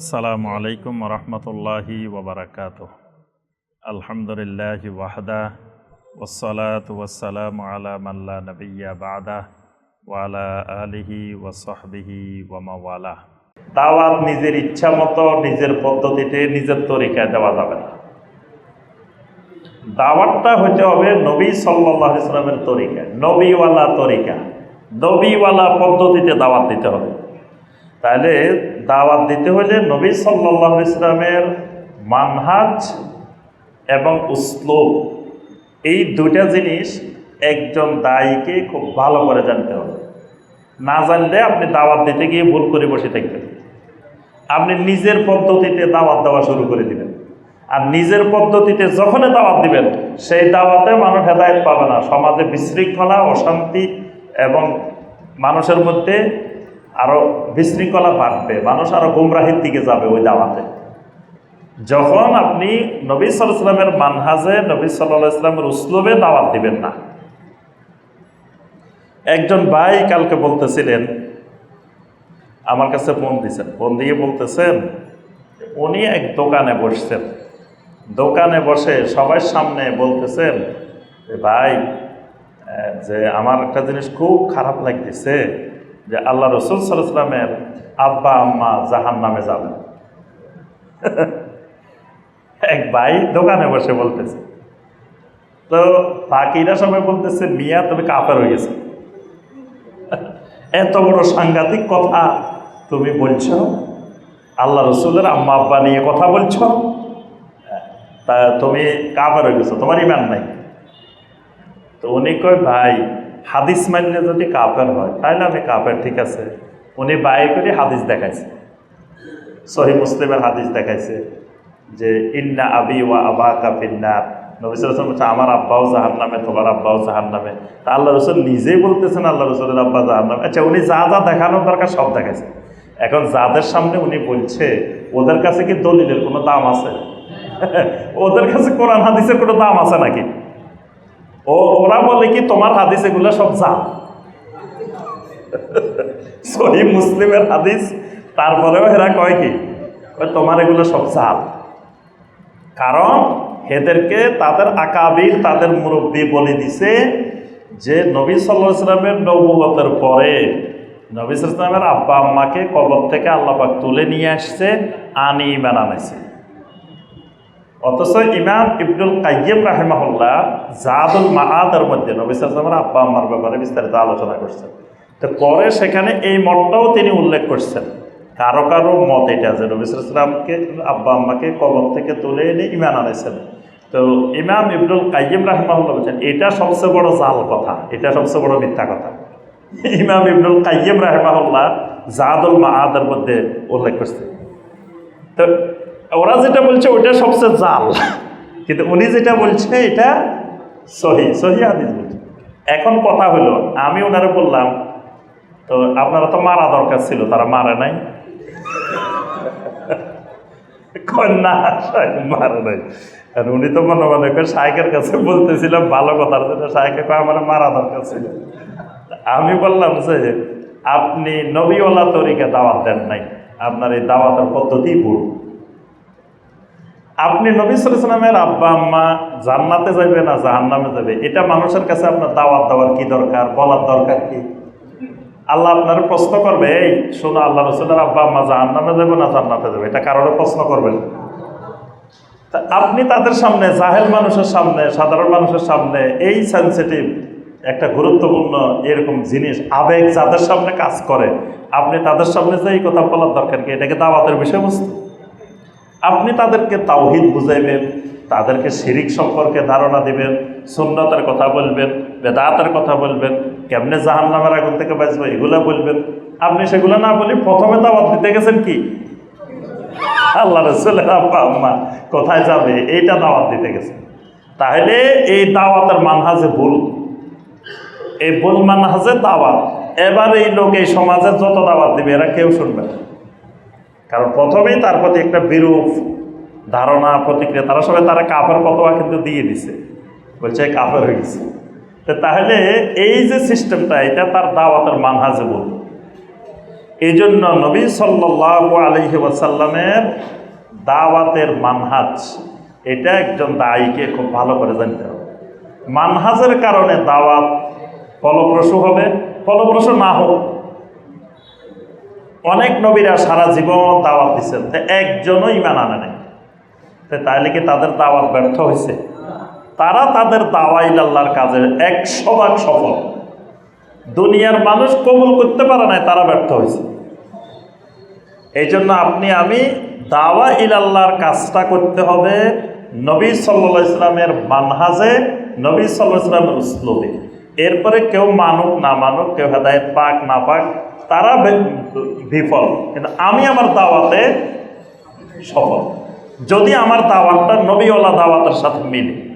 আসসালামু আলাইকুম রহমতুল্লাহি ওবরাকাত আলহামদুলিল্লাহ ওয়াহদা ওসলাত ওয়াসালাম আলা মাল্লা নবিয়া বাদা ওয়ালা আলিহি ওয়াসহবিহি ওয়ামাওয়ালা দাওয়াত নিজের ইচ্ছা মতো নিজের পদ্ধতিতে নিজের তরিকায় দেওয়া যাবে না। দাওয়াতটা হতে হবে নবী সাল্লাহ ইসলামের তরিকা নবীওয়ালা তরিকা। নবীওয়ালা পদ্ধতিতে দাওয়াত দিতে হবে। তাহলে দাওয়াত দিতে হলে নবী সাল্লাহ ইসলামের মানহাজ এবং উসলুব, এই দুইটা জিনিস একজন দায়ীকে খুব ভালো করে জানতে হবে। না জানলে আপনি দাওয়াত দিতে গিয়ে ভুল করে বসে থাকবেন। আপনি নিজের পদ্ধতিতে দাওয়াত দেওয়া শুরু করে দিবেন। আর নিজের পদ্ধতিতে যখনই দাওয়াত দিবেন, সেই দাওয়াতে মানুষ হেদায়ত পাবে না। সমাজে বিশৃঙ্খলা, অশান্তি এবং মানুষের মধ্যে আরও বিশৃঙ্খলা বাড়বে, মানুষ আরও গুমরাহির দিকে যাবে ওই দাওয়াতে। যখন আপনি নবী সাল্লামের মানহাজে, নবী সাল্লাহ ইসলামের উসলবে দাওয়াত দিবেন না। একজন ভাই কালকে বলতেছিলেন, আমার কাছে ফোন দিয়েছেন ফোন দিয়ে বলতেছেন, উনি এক দোকানে বসছেন। দোকানে বসে সবার সামনে বলতেছেন ভাই যে আমার একটা জিনিস খুব খারাপ লাগতেছে। যে আল্লাহ রসুল সাল্লামের আব্বা, আম্মা জাহান নামে যাবেন এক ভাই দোকানে বসে বলতেছে, তো বাকিরা সবাই বলতেছে, মিয়া তুমি কাপের হয়ে গেছে। এত বড় সাংঘাতিক কথা তুমি বলছো? আল্লাহ রসুলের আম্মা, আব্বা নিয়ে কথা বলছো? তা তুমি কাফের হয়ে গেছো, তোমার ইমান নাই। তো উনি কয়, ভাই হাদিস মানলে যদি কাফের হয়, তাহলে আমি কাফের, ঠিক আছে? উনি বাই করে হাদিস দেখাইছে। সহি মুসলিমের হাদিস দেখাইছে যে, ইন্না আবি ওয়া আবা কাফিন্নার নবিসাম বলছে, আমার আব্বাও জাহান নামে তোমার আব্বাও জাহান নামে তা আল্লাহ রসুল নিজেই বলতেছেন আল্লাহ রসুলের আব্বা জাহান নামে আচ্ছা উনি যা যা দেখানোর দরকার সব দেখাইছে। এখন যাদের সামনে উনি বলছে, ওদের কাছে কি দলিলের কোনো দাম আছে? ওদের কাছে কোরআন, হাদিসের কোনো দাম আছে নাকি? ও ওরা বলে কি তোমার হাদিস এগুলো সব যা সহি মুসলিমের হাদিস, তারপরেও এরা কয় কি? তোমার এগুলো সব জাল। কারণ এদেরকে তাদের আকাবির, তাদের মুরব্বী বলে দিছে যে, নবী সাল্লাহ ইসলামের নবুয়তের পরে, নবী ইসলামের আব্বা আম্মাকে কবর থেকে আল্লাপাক তুলে নিয়ে আসছে, আনি আনাইছে অথচ ইমাম ইবনুল কাইয়িম রাহেমাহুল্লাহ জাদুল মাহাদের মধ্যে নবী সাল্লামের আব্বা আম্মার ব্যাপারে বিস্তারিত আলোচনা করছেন। তো পরে সেখানে এই মতটাও তিনি উল্লেখ করছেন। কারও কারও মত এটা যে নবী সাল্লামকে আব্বা আম্মাকে কবর থেকে তুলে এনে ইমান আনাইছেন তো ইমাম ইবনুল কাইয়িম রাহমাহুল্লাহ বলছেন, এটা সবচেয়ে বড় জাল কথা, এটা সবচেয়ে বড় মিথ্যা কথা। ইমাম ইবনুল কাইয়িম রাহমাহুল্লাহ জাদুল মাহাদের মধ্যে উল্লেখ করছে তো ওরা যেটা বলছে, ওইটা সবচেয়ে জাল। কিন্তু উনি যেটা বলছে, এটা সহি সহি হাদিস বলছে। এখন কথা হলো, আমি ওনারে বললাম, তো আপনারা তো মারা দরকার ছিল, তারা মারে নাই। কন্যা মারে নাই। আর উনি তো মনে মনে করে শাহেকের কাছে বলতেছিলাম ভালো কথার জন্য শাহেকে কয়, আমার মারা দরকার ছিল। আমি বললাম যে, আপনি নবীওয়ালা তরিকে দাওয়াত দেন নাই। আপনার এই দাওয়াতের পদ্ধতি ভুল। আপনি নবী সালামের আব্বা, আম্মা জান্নাতে যাবে না জাহান্নামে যাবে এটা মানুষের কাছে আপনার দাওয়াত দেওয়ার কি দরকার? বলার দরকার কি? আল্লাহ আপনার প্রশ্ন করবে, এই, শোনো আল্লাহ রসুলের আব্বা, আম্মা জাহান্নামে যাবে না জান্নাতে যাবে এটা কারণে প্রশ্ন করবেন? তা আপনি তাদের সামনে, জাহেল মানুষের সামনে, সাধারণ মানুষের সামনে এই সেন্সিটিভ একটা গুরুত্বপূর্ণ এরকম জিনিস, আবেগ যাদের সামনে কাজ করে, আপনি তাদের সামনে যে এই কথা বলার দরকার কি? এটাকে দাওয়াতের বিষয়বস্তু? আপনি তাদেরকে তাওহিদ বুঝাইবেন, তাদেরকে শিরিক সম্পর্কে ধারণা দিবেন, সুন্নতের কথা বলবেন, বেদাতের কথা বলবেন, কেমনে জাহান নামের আগুন থেকে বাঁচবে এগুলো বলবেন। আপনি সেগুলো না বলি প্রথমে দাওয়াত দিতে গেছেন কি? আল্লাহ রসুলের আব্বা, আম্মা, কোথায় যাবে? এইটা দাওয়াত দিতে গেছে তাহলে এই দাওয়াতের মানহাজে ভুল। এই ভুল মানহাজে দাওয়াত। এবার এই লোক এই সমাজে যত দাওয়াত দিবে, এরা কেউ শুনবে না। কারণ প্রথমেই তার প্রতি একটা বিরূপ ধারণা, প্রতিক্রিয়া, তারা সবাই তারা কাফের কতবা কিন্তু দিয়ে দিছে। বলছে কাফের হয়ে গেছে। তো তাহলে এই যে সিস্টেমটা, এটা তার দাওয়াতের মানহাজে বল। এই জন্য নবী সাল্লাহ আলহি ওয়াসাল্লামের দাওয়াতের মানহাজ, এটা একজন দায়ীকে খুব ভালো করে জানতে হবে। মানহাজের কারণে দাওয়াত ফলপ্রসূ হবে, ফলপ্রসূ না হোক অনেক নবীরা সারা জীবন দাওয়াত দিচ্ছেন তো একজনও ইমান আনে নাই। তাইলে কি তাদের দাওয়াত ব্যর্থ হয়েছে তারা তাদের দাওয়াইল আল্লাহর কাজে একশো ভাগ সফল। দুনিয়ার মানুষ কবুল করতে পারে নাই, তারা ব্যর্থ হয়েছে এই জন্য আপনি, আমি দাওয়া ইলাল্লাহর কাজটা করতে হবে নবী সাল্লা ইসলামের মানহাজে, নবী সাল্লাহ ইসলামের উসলুবে। এরপরে কেউ মানুক, না মানুক, কেউ হেদায়ত পাক, না পাক, তারা বিফল। কিন্তু আমি আমার দাওয়াতে সফল। যদি আমার দাওয়াতটা নবীওয়ালা দাওয়াতের সাথে মিলে।